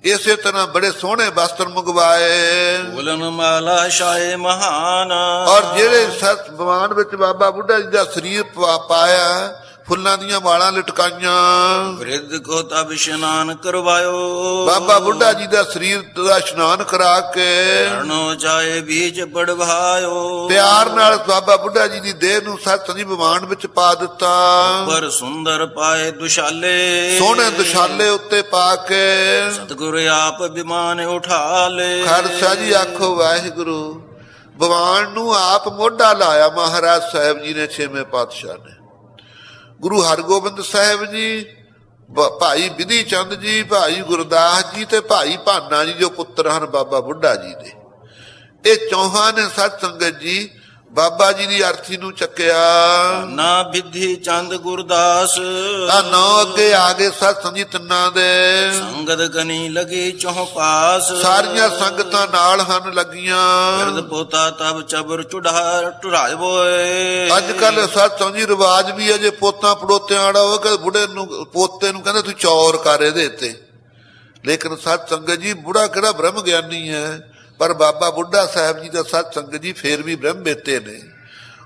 A: ਇਸੇ ਤਰ੍ਹਾਂ ਬੜੇ ਸੋਹਣੇ ਵਸਤਰ ਮੰਗਵਾਏ।
B: ਬੋਲਨ ਮਾਲਾ ਸ਼ਾਏ ਮਹਾਨ।
A: ਔਰ ਜਿਹੜੇ ਸਤ ਭਗਵਾਨ ਵਿੱਚ ਬਾਬਾ ਬੁੱਢਾ ਜੀ ਦਾ ਸਰੀਰ ਪਾਇਆ ਫੁੱਲਾਂ ਦੀਆਂ ਮਾਲਾਂ ਲਟਕਾਈਆਂ।
B: ਵ੍ਰਿਧ ਕੋ ਤਬ ਇਸ਼ਨਾਨ ਕਰਵਾਇਓ।
A: ਬਾਬਾ ਬੁੱਢਾ ਜੀ ਦਾ ਸਰੀਰ ਦਾ ਇਸ਼ਨਾਨ ਕਰਾ ਕੇ
B: ਕਰਨੋ ਚਾਏ ਬੀਜ ਪੜਵਾਇਓ।
A: ਪਿਆਰ ਨਾਲ ਬਾਬਾ ਬੁੱਢਾ ਜੀ ਦੀ ਦੇਹ ਨੂੰ ਸਤ ਸੰਜੀ ਭਗਵਾਨ ਵਿੱਚ ਪਾ ਦਿੱਤਾ।
B: ਪਰ ਸੁੰਦਰ ਪਾਏ ਦੁਸ਼ਾਲੇ।
A: ਸੋਹਣੇ ਦੁਸ਼ਾਲੇ ਉੱਤੇ ਪਾ ਕੇ
B: ਸਤਿਗੁਰ ਆਪ ਬਿਮਾਨ ਉਠਾ ਲੇ
A: ਖਾਲਸਾ ਜੀ ਆਖੋ ਵਾਹਿਗੁਰੂ। ਭਗਵਾਨ ਨੂੰ ਆਪ ਮੋਢਾ ਲਾਇਆ ਮਹਾਰਾਜ ਸਾਹਿਬ ਜੀ ਨੇ ਛੇਵੇਂ ਪਾਤਸ਼ਾਹ ਨੇ। ਗੁਰੂ ਹਰਗੋਬਿੰਦ ਸਾਹਿਬ ਜੀ, ਭ- ਭਾਈ ਵਿਧੀ ਚੰਦ ਜੀ, ਭਾਈ ਗੁਰਦਾਸ ਜੀ ਤੇ ਭਾਈ ਭਾਨਾ ਜੀ ਜੋ ਪੁੱਤਰ ਹਨ ਬਾਬਾ ਬੁੱਢਾ ਜੀ ਦੇ। ਇਹ ਚੌਹਾਂ ਨੇ ਸਤ ਸੰਗਤ ਜੀ ਬਾਬਾ ਜੀ ਦੀ ਅਰਥੀ ਨੂੰ ਚੱਕਿਆ।
B: ਨਾ ਵਿਧੀ ਚੰਦ ਗੁਰਦਾਸ।
A: ਆ ਨੌ ਅੱਗੇ ਆ ਗਏ ਸਤ ਸੰਜੀ ਤਿੰਨਾਂ ਦੇ।
B: ਸੰਗਤ ਗਨੀ ਲਗੀ ਚੋਹ ਪਾਸ।
A: ਸਾਰੀਆਂ ਸੰਗਤਾਂ ਨਾਲ ਹਨ ਲੱਗੀਆਂ।
B: ਬਿਰਦ ਪੋਤਾ ਤਬ ਚਬਰ ਚੁੜਾ ਟੁਰਾਇ ਬੋਏ।
A: ਅੱਜ ਕੱਲ ਸੱਚ ਜੀ ਰਿਵਾਜ ਵੀ ਹੈ ਜੇ ਪੋਤਾਂ ਪੜੋਤਿਆਂ ਵਾਲਾ ਹੋਵੇ ਕਿ ਬੁੜੇ ਨੂੰ ਪੋਤੇ ਨੂੰ ਕਹਿੰਦੇ ਤੂੰ ਚੌਰ ਕਰ ਇਹਦੇ ਤੇ। ਲੇਕਿਨ ਸਤ ਸੰਗਤ ਜੀ ਬੁੜਾ ਕਿਹੜਾ ਬ੍ਰਹਮ ਗਿਆਨੀ ਹੈ? ਪਰ ਬਾਬਾ ਬੁੱਢਾ ਸਾਹਿਬ ਜੀ ਦਾ ਸਤ ਸੰਗਤ ਜੀ ਫੇਰ ਵੀ ਬ੍ਰਹਮ ਬੇਤੇ ਨੇ।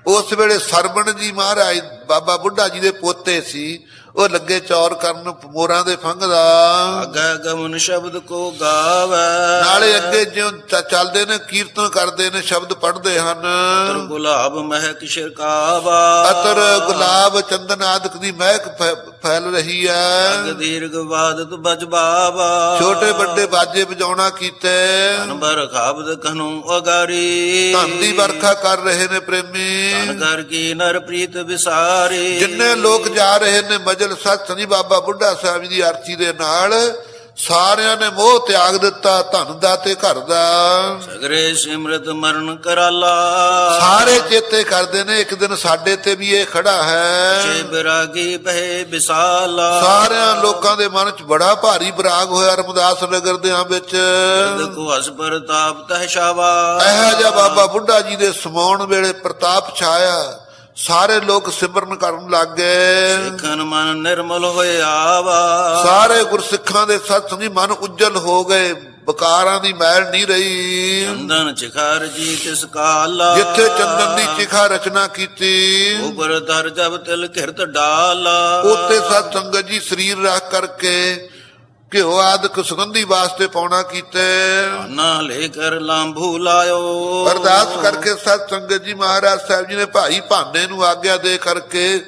A: ਉਸ ਵੇਲੇ ਸਰਵਣ ਜੀ ਮਹਾਰਾਜ ਬਾਬਾ ਬੁੱਢਾ ਜੀ ਦੇ ਪੋਤੇ ਸੀ। ਉਹ ਲੱਗੇ ਚੌਰ ਕਰਨ ਮੋਰਾਂ ਦੇ ਫੰਗ ਦਾ।
B: ਅਗੈ ਗਮਨ ਸ਼ਬਦ ਕੋ ਗਾਵੈ।
A: ਨਾਲੇ ਅੱਗੇ ਜਿਉਂ ਚੱਲਦੇ ਨੇ ਕੀਰਤਨ ਕਰਦੇ ਨੇ ਸ਼ਬਦ ਪੜ੍ਹਦੇ ਹਨ।
B: ਤਰ ਗੁਲਾਬ ਮਹਿਕ ਸ਼ਿਰਕਾਵਾ
A: ਅਤਰ ਗੁਲਾਬ ਚੰਦਨ ਆਦਿਕ ਦੀ ਮਹਿਕ ਫੈਲ ਰਹੀ
B: ਅਗ
A: ਹੈ
B: ਦੀਰਘ ਬਾਦਤ ਬਜ ਬਾਵਾ।
A: ਛੋਟੇ ਵੱਡੇ ਬਾਜੇ ਵਜਾਉਣਾ ਕੀਤੇ।
B: ਅਨਬਰ ਖਾਬਦ ਕਹਨੂ ਅਗਾਰੀ
A: ਧਨ ਦੀ ਵਰਖਾ ਕਰ ਰਹੇ ਨੇ ਪ੍ਰੇਮੀ।
B: ਕਰ ਕੀ ਨਰ ਪ੍ਰੀਤ ਵਿਸਾਰੀ।
A: ਜਿੰਨੇ ਲੋਕ ਜਾ ਰਹੇ ਨੇ ਮਜਲ ਸਤ ਸਨੀ ਬਾਬਾ ਬੁੱਢਾ ਸਾਹਿਬ ਜੀ ਦੀ ਅਰਥੀ ਦੇ ਨਾਲ ਸਾਰਿਆਂ ਨੇ ਮੋਹ ਤਿਆਗ ਦਿੱਤਾ ਧਨ ਦਾ ਤੇ ਘਰ ਦਾ।
B: ਸਗਰੇ ਸਿਮਰਤ ਮਰਨ ਕਰਾਲਾ।
A: ਸਾਰੇ ਚੇਤੇ ਕਰਦੇ ਨੇ ਇੱਕ ਦਿਨ ਸਾਡੇ ਤੇ ਵੀ ਇਹ ਖੜਾ ਹੈ।
B: ਛੇ ਬਿਰਾਗੀ ਬਹਿ ਵਿਸਾਲਾ।
A: ਸਾਰਿਆਂ ਲੋਕਾਂ ਦੇ ਮਨ 'ਚ ਬੜਾ ਭਾਰੀ ਬਰਾਗ ਹੋਇਆ ਰਮਦਾਸ ਨਗਰ ਦਿਆਂ ਵਿੱਚ।
B: ਕੋ ਹਸ ਪ੍ਰਤਾਪ ਤਹ ਸ਼ਾਵਾ
A: ਇਹੋ ਜਿਹਾ ਬਾਬਾ ਬੁੱਢਾ ਜੀ ਦੇ ਸਮਾਉਣ ਵੇਲੇ ਪ੍ਰਤਾਪ ਛਾਇਆ। ਸਾਰੇ ਲੋਕ ਸਿਮਰਨ ਕਰਨ ਲੱਗ ਗਏ।
B: ਸਿੱਖਨ ਮਨ ਨਿਰਮਲ ਹੋਇਆ ਵਾ
A: ਸਾਰੇ ਗੁਰਸਿੱਖਾਂ ਦੇ ਸਤਸੰਗੀ ਮਨ ਉਜਲ ਹੋ ਗਏ। ਬਕਾਰਾਂ ਦੀ ਮੈਲ ਨਹੀਂ ਰਹੀ।
B: ਚੰਦਨ ਚਿਖਾਰ ਜੀ ਤਿਸ ਕਾਲਾ।
A: ਜਿੱਥੇ ਚੰਦਨ ਦੀ ਚਿਖਾ ਰਚਨਾ ਕੀਤੀ।
B: ਉਪਰ ਧਰ ਜਬ ਤਿਲ ਕਿਰਤ ਡਾਲਾ।
A: ਉੱਤੇ ਸਤ ਸੰਗਤ ਜੀ ਸਰੀਰ ਰੱਖ ਕਰਕੇ ਘਿਓ ਆਦਿਕ ਸੁਗੰਧੀ ਵਾਸਤੇ ਪਾਉਣਾ ਕੀਤੇ।
B: ਨਾ ਲੈ ਕਰ ਲਾਂਭੂ ਲਾਇਓ।
A: ਅਰਦਾਸ ਕਰਕੇ ਸਤ ਸੰਗਤ ਜੀ ਮਹਾਰਾਜ ਸਾਹਿਬ ਜੀ ਨੇ ਭਾਈ ਭਾਨੇ ਨੂੰ ਆਗਿਆ ਦੇ ਕਰਕੇ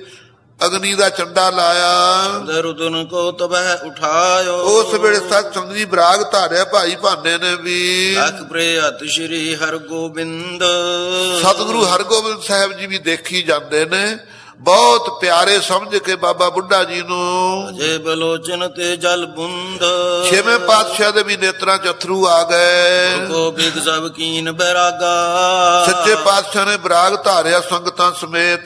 A: ਅਗਨੀ ਦਾ ਚੰਡਾ ਲਾਇਆ।
B: ਦਰੁਦਨ ਕੋ ਤਬਹਿ ਉਠਾਇਓ।
A: ਉਸ ਵੇਲੇ ਸਤ ਸੰਗਤ ਜੀ ਬਰਾਗ ਧਾਰਿਆ ਭਾਈ ਭਾਨੇ ਨੇ ਵੀ।
B: ਲਖ ਪ੍ਰਿਯਤ ਸ਼੍ਰੀ ਹਰ ਗੋਬਿੰਦ
A: ਸਤਿਗੁਰੂ ਹਰਗੋਬਿੰਦ ਸਾਹਿਬ ਜੀ ਵੀ ਦੇਖੀ ਜਾਂਦੇ ਨੇ। ਬਹੁਤ ਪਿਆਰੇ ਸਮਝ ਕੇ ਬਾਬਾ ਬੁੱਢਾ ਜੀ ਨੂੰ।
B: ਜੇ ਬਲੋਚਨ ਤੇ ਜਲ ਬੁੰਦ।
A: ਛੇਵੇਂ ਪਾਤਸ਼ਾਹ ਦੇ ਵੀ ਨੇਤਰਾਂ 'ਚ ਅਥਰੂ ਆ ਗਏ।
B: ਕੋ ਬਿਗ ਸਭ ਕੀਨ ਬੈਰਾਗਾ।
A: ਸੱਚੇ ਪਾਤਸ਼ਾਹ ਨੇ ਬਰਾਗ ਧਾਰਿਆ ਸੰਗਤਾਂ ਸਮੇਤ।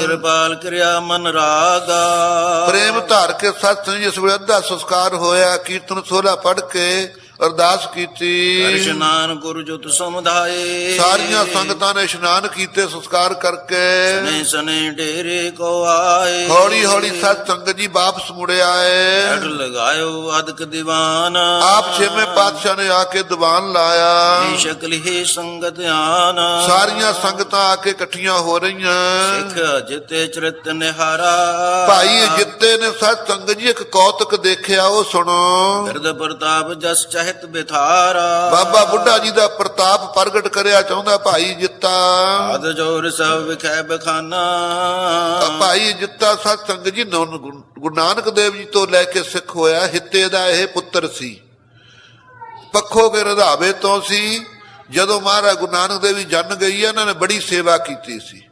B: ਕਿਰਪਾਲ ਕਿਰਿਆ ਮਨ ਰਾਗਾ।
A: ਪ੍ਰੇਮ ਧਾਰ ਕੇ ਸਤ ਜਿਸ ਵੇਲੇ ਅੱਧਾ ਸੰਸਕਾਰ ਹੋਇਆ ਕੀਰਤਨ ਸੋਲਾ ਪੜ ਕੇ ਅਰਦਾਸ ਕੀਤੀ।
B: ਦਰਸ਼ਨਾਨ ਗੁਰੂ ਜੁਤ ਸਮਧਾਏ
A: ਸਾਰੀਆਂ ਸੰਗਤਾਂ ਨੇ ਇਸ਼ਨਾਨ ਕੀਤੇ ਸੰਸਕਾਰ ਕਰਕੇ।
B: ਸਨੇ ਸਨੇ ਡੇਰੇ ਕੋ ਆਏ।
A: ਹੌਲੀ ਹੌਲੀ ਸਤ ਸੰਗਤ ਜੀ ਵਾਪਸ ਮੁੜਿਆ ਏ
B: ਅੜ ਲਗਾਇਓ ਅਦਕ ਦੀਵਾਨ।
A: ਆਪ ਛੇਵੇਂ ਪਾਤਸ਼ਾਹ ਨੇ ਆ ਕੇ ਦੀਵਾਨ ਲਾਇਆ।
B: ਸ਼ਕਲ ਹੀ ਸੰਗਤ ਆਨ।
A: ਸਾਰੀਆਂ ਸੰਗਤਾਂ ਆ ਕੇ ਇਕੱਠੀਆਂ ਹੋ ਰਹੀਆਂ।
B: ਸਿੱਖ ਜਿਤੇ ਚਰਿਤ ਨਿਹਾਰਾ।
A: ਭਾਈ ਜਿੱਤੇ ਨੇ ਸਤ ਸੰਗਤ ਜੀ ਇੱਕ ਕੌਤਕ ਦੇਖਿਆ ਉਹ ਸੁਣੋ।
B: ਬਿਰਦ ਪ੍ਰਤਾਪ ਜਸ ਚਾਹਿਤ ਬਿਥਾਰਾ
A: ਬਾਬਾ ਬੁੱਢਾ ਜੀ ਦਾ ਪ੍ਰਤਾਪ ਪ੍ਰਗਟ ਕਰਿਆ ਚਾਹੁੰਦਾ ਭਾਈ ਜਿੱਤਾ।
B: ਅਦ ਜੋਰ ਸਭ ਵਿਖੈ ਬਖਾਨਾ।
A: ਭਾਈ ਜਿੱਤਾ ਸਤ ਸੰਗਤ ਜੀ ਗੁਰੂ ਨਾਨਕ ਦੇਵ ਜੀ ਤੋਂ ਲੈ ਕੇ ਸਿੱਖ ਹੋਇਆ ਹਿੱਤੇ ਦਾ ਇਹ ਪੁੱਤਰ ਸੀ। ਪੱਖੋ ਕੇ ਰਧਾਵੇ ਤੋਂ ਸੀ ਜਦੋਂ ਮਹਾਰਾਜ ਗੁਰੂ ਨਾਨਕ ਦੇਵ ਜੀ ਜਨ ਗਈ ਇਹਨਾਂ ਨੇ ਬੜੀ ਸੇਵਾ ਕੀਤੀ ਸੀ।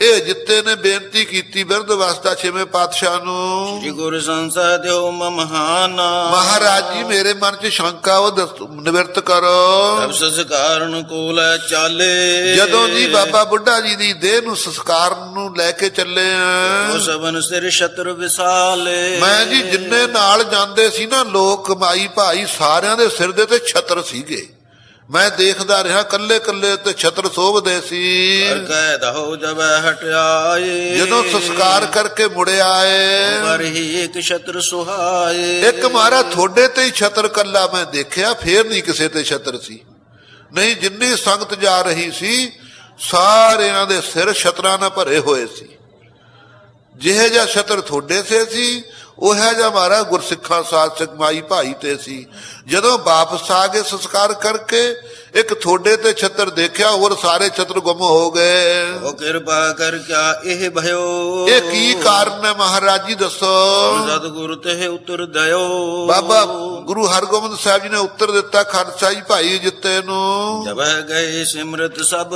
A: ਇਹ ਜਿੱਤੇ ਨੇ ਬੇਨਤੀ ਕੀਤੀ ਬਿਰਧ ਵਾਸਤਾ ਛੇਵੇਂ ਪਾਤਸ਼ਾਹ ਨੂੰ।
B: ਜੀ ਗੁਰ ਸੰਸਾ ਦਿਓ ਮਮਹਾਨਾ
A: ਮਹਾਰਾਜ ਜੀ ਮੇਰੇ ਮਨ 'ਚ ਸ਼ੰਕਾ ਉਹ ਦੱਸ- ਨਿਵਰਤ ਕਰੋ।
B: ਸਭ ਸੰਸਕਾਰਨ ਕੋਲ ਚਾਲੇ।
A: ਜਦੋਂ ਜੀ ਬਾਬਾ ਬੁੱਢਾ ਜੀ ਦੀ ਦੇਹ ਨੂੰ ਸੰਸਕਾਰ ਨੂੰ ਲੈ ਕੇ ਚੱਲੇ ਆ।
B: ਸਬਨ ਸਿਰ ਛਤਰ ਵਿਸਾਲੇ।
A: ਮੈਂ ਜੀ ਜਿੰਨੇ ਨਾਲ ਜਾਂਦੇ ਸੀ ਨਾ ਲੋਕ ਕਮਾਈ ਭਾਈ ਸਾਰਿਆਂ ਦੇ ਸਿਰ ਦੇ ਤੇ ਛਤਰ ਸੀਗੇ। ਮੈਂ ਦੇਖਦਾ ਰਿਹਾ ਕੱਲੇ ਕੱਲੇ ਤੇ ਛਤਰ ਸੋਭਦੇ ਸੀ।
B: ਕਰ ਕਹਿ ਦਹੋ ਜਬ ਹਟਿਆਏ।
A: ਜਦੋਂ ਸੰਸਕਾਰ ਕਰਕੇ ਮੁੜੇ ਆਏ
B: ਪਰ ਹੀ ਇੱਕ ਛਤਰ ਸੁਹਾਏ।
A: ਇੱਕ ਮਾਰਾ ਥੋੜੇ ਤੇ ਹੀ ਛਤਰ ਕੱਲਾ ਮੈਂ ਦੇਖਿਆ ਫੇਰ ਨਹੀਂ ਕਿਸੇ ਤੇ ਛਤਰ ਸੀ। ਨਹੀਂ ਜਿੰਨੀ ਸੰਗਤ ਜਾ ਰਹੀ ਸੀ ਸਾਰਿਆਂ ਦੇ ਸਿਰ ਛਤਰਾਂ ਨਾਲ ਭਰੇ ਹੋਏ ਸੀ। ਜਿਹੇ ਜਿਹਾ ਛਤਰ ਥੋੜੇ ਸੇ ਸੀ ਉਹ ਹੈ ਜਿਹਾ ਮਾਰਾ ਗੁਰਸਿੱਖਾਂ, ਸਾਧ ਸਿੱਖ ਮਾਈ ਭਾਈ ਤੇ ਸੀ ਜਦੋਂ ਵਾਪਸ ਆ ਕੇ ਸੰਸਕਾਰ ਕਰਕੇ ਇੱਕ ਥੋੜੇ ਤੇ ਛਤਰ ਦੇਖਿਆ ਹੋਰ ਸਾਰੇ ਛਤਰ ਗੁੰਮ ਹੋ ਗਏ।
B: ਉਹ ਕਿਰਪਾ ਕਰ ਕਿਆ ਇਹ ਭਇਓ।
A: ਇਹ ਕੀ ਕਾਰਨ ਹੈ ਮਹਾਰਾਜ ਜੀ ਦੱਸੋ।
B: ਸਤਿਗੁਰ ਤੇ ਉਤਰ ਦਿਓ।
A: ਬਾਬਾ ਗੁਰੂ ਹਰਗੋਬਿੰਦ ਸਾਹਿਬ ਜੀ ਨੇ ਉੱਤਰ ਦਿੱਤਾ ਖਾਲਸਾ ਜੀ ਭਾਈ ਜਿੱਤੇ ਨੂੰ।
B: ਜਬ ਗਏ ਸਿਮਰਤ ਸਭ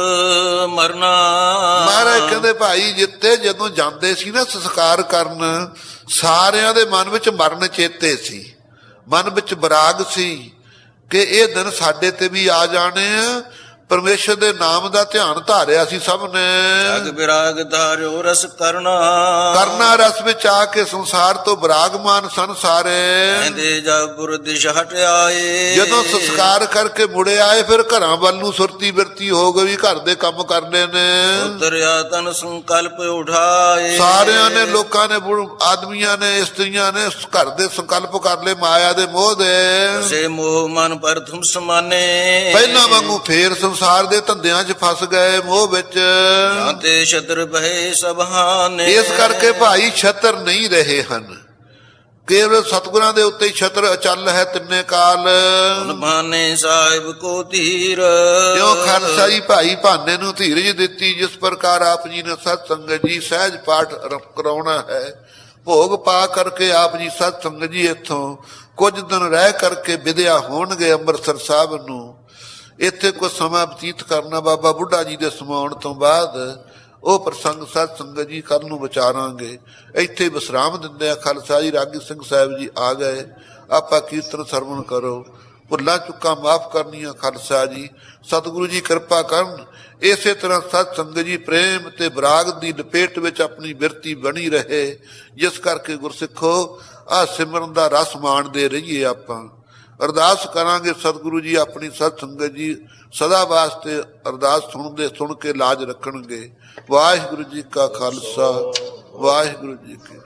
B: ਮਰਨਾ।
A: ਮਹਾਰਾਜ ਕਹਿੰਦੇ ਭਾਈ ਜਿੱਤੇ ਜਦੋਂ ਜਾਂਦੇ ਸੀ ਨਾ ਸੰਸਕਾਰ ਕਰਨ ਸਾਰਿਆਂ ਦੇ ਮਨ ਵਿੱਚ ਮਰਨ ਚੇਤੇ ਸੀ। ਮਨ ਵਿੱਚ ਬਰਾਗ ਸੀ। ਕਿ ਇਹ ਦਿਨ ਸਾਡੇ ਤੇ ਵੀ ਆ ਜਾਣੇ ਆ ਪਰਮੇਸ਼ਰ ਦੇ ਨਾਮ ਦਾ ਧਿਆਨ ਧਾਰਿਆ ਸੀ ਸਭ ਨੇ।
B: ਜਗ ਬਿਰਾਗ ਧਾਰਿਓ ਰਸ ਕਰਨਾ।
A: ਕਰਨਾ ਰਸ ਵਿੱਚ ਆ ਕੇ ਸੰਸਾਰ ਤੋਂ ਬਰਾਗਮਾਨ ਸਨ ਸਾਰੇ।
B: ਕਹਿੰਦੇ ਜਬ ਬੁਰ ਦਿਸ਼ ਹਟ ਆਏ
A: ਜਦੋਂ ਸੰਸਕਾਰ ਕਰਕੇ ਮੁੜੇ ਆਏ ਫਿਰ ਘਰਾਂ ਵੱਲ ਨੂੰ ਸੁਰਤੀ ਬਿਰਤੀ ਹੋ ਗਈ ਘਰ ਦੇ ਕੰਮ ਕਰਨੇ ਨੇ।
B: ਉਤਰਿਆ ਤਨ ਸੰਕਲਪ ਉਠਾਏ।
A: ਸਾਰਿਆਂ ਨੇ ਲੋਕਾਂ ਨੇ ਆਦਮੀਆਂ ਨੇ ਇਸਤਰੀਆਂ ਨੇ ਘਰ ਦੇ ਸੰਕਲਪ ਕਰ ਲਏ ਮਾਇਆ ਦੇ ਮੋਹ ਦੇ।
B: ਸੇ ਮੋਹ ਮਨ ਪ੍ਰਥਮ ਸਮਾਨੇ
A: ਪਹਿਲਾਂ ਵਾਂਗੂ ਫੇਰ ਸੰਸਾਰ ਦੇ ਧੰਦਿਆਂ 'ਚ ਫਸ ਗਏ ਮੋਹ ਵਿੱਚ।
B: ਜਾਂਤੇ ਛਤਰ ਬਹਿ ਸਭਾਨੇ।
A: ਇਸ ਕਰਕੇ ਭਾਈ ਛਤਰ ਨਹੀਂ ਰਹੇ ਹਨ। ਕੇਵਲ ਸਤਿਗੁਰਾਂ ਦੇ ਉੱਤੇ ਛਤਰ ਅਚਲ ਹੈ ਤਿੰਨੇ ਕਾਲ।
B: ਮਾਨੇ ਸਾਹਿਬ ਕੋ ਧੀਰ।
A: ਕਿਉਂ ਖਾਲਸਾ ਜੀ ਭਾਈ ਭਾਨੇ ਨੂੰ ਧੀਰਜ ਦਿੱਤੀ ਜਿਸ ਪ੍ਰਕਾਰ ਆਪ ਜੀ ਨੇ ਸਤ ਸੰਗਤ ਜੀ ਸਹਿਜ ਪਾਠ ਕਰਾਉਣਾ ਹੈ। ਭੋਗ ਪਾ ਕਰਕੇ ਆਪ ਜੀ ਸਤ ਸੰਗਤ ਜੀ ਇੱਥੋਂ ਕੁਝ ਦਿਨ ਰਹਿ ਕਰਕੇ ਵਿਦਿਆ ਹੋਣਗੇ ਅੰਮ੍ਰਿਤਸਰ ਸਾਹਿਬ ਨੂੰ। ਇੱਥੇ ਕੁਝ ਸਮਾਂ ਬਤੀਤ ਕਰਨਾ ਬਾਬਾ ਬੁੱਢਾ ਜੀ ਦੇ ਸਮਾਉਣ ਤੋਂ ਬਾਅਦ ਉਹ ਪ੍ਰਸੰਗ ਸਤ ਸੰਗਤ ਜੀ ਕੱਲ ਨੂੰ ਵਿਚਾਰਾਂਗੇ। ਇੱਥੇ ਵਿਸਰਾਮ ਦਿੰਦੇ ਆ। ਖਾਲਸਾ ਜੀ, ਰਾਗੀ ਸਿੰਘ ਸਾਹਿਬ ਜੀ ਆ ਗਏ। ਆਪਾਂ ਕੀਰਤਨ ਸਰਵਣ ਕਰੋ। ਭੁੱਲਾਂ ਚੁੱਕਾਂ ਮਾਫ ਕਰਨੀਆਂ ਖਾਲਸਾ ਜੀ। ਸਤਿਗੁਰੂ ਜੀ ਕਿਰਪਾ ਕਰਨ। ਇਸੇ ਤਰ੍ਹਾਂ ਸਤ ਸੰਗਤ ਜੀ ਪ੍ਰੇਮ ਤੇ ਬਰਾਗ ਦੀ ਲਪੇਟ ਵਿੱਚ ਆਪਣੀ ਬਿਰਤੀ ਬਣੀ ਰਹੇ। ਜਿਸ ਕਰਕੇ ਗੁਰਸਿੱਖੋ ਆ ਸਿਮਰਨ ਦਾ ਰਸ ਮਾਣਦੇ ਰਹੀਏ ਆਪਾਂ। ਅਰਦਾਸ ਕਰਾਂਗੇ ਸਤਿਗੁਰੂ ਜੀ, ਆਪਣੀ ਸਤ ਸੰਗਤ ਜੀ, ਸਦਾ ਵਾਸਤੇ ਅਰਦਾਸ ਸੁਣਦੇ, ਸੁਣ ਕੇ ਲਾਜ ਰੱਖਣਗੇ। ਵਾਹਿਗੁਰੂ ਜੀ ਕਾ ਖਾਲਸਾ, ਵਾਹਿਗੁਰੂ ਜੀ ਕੀ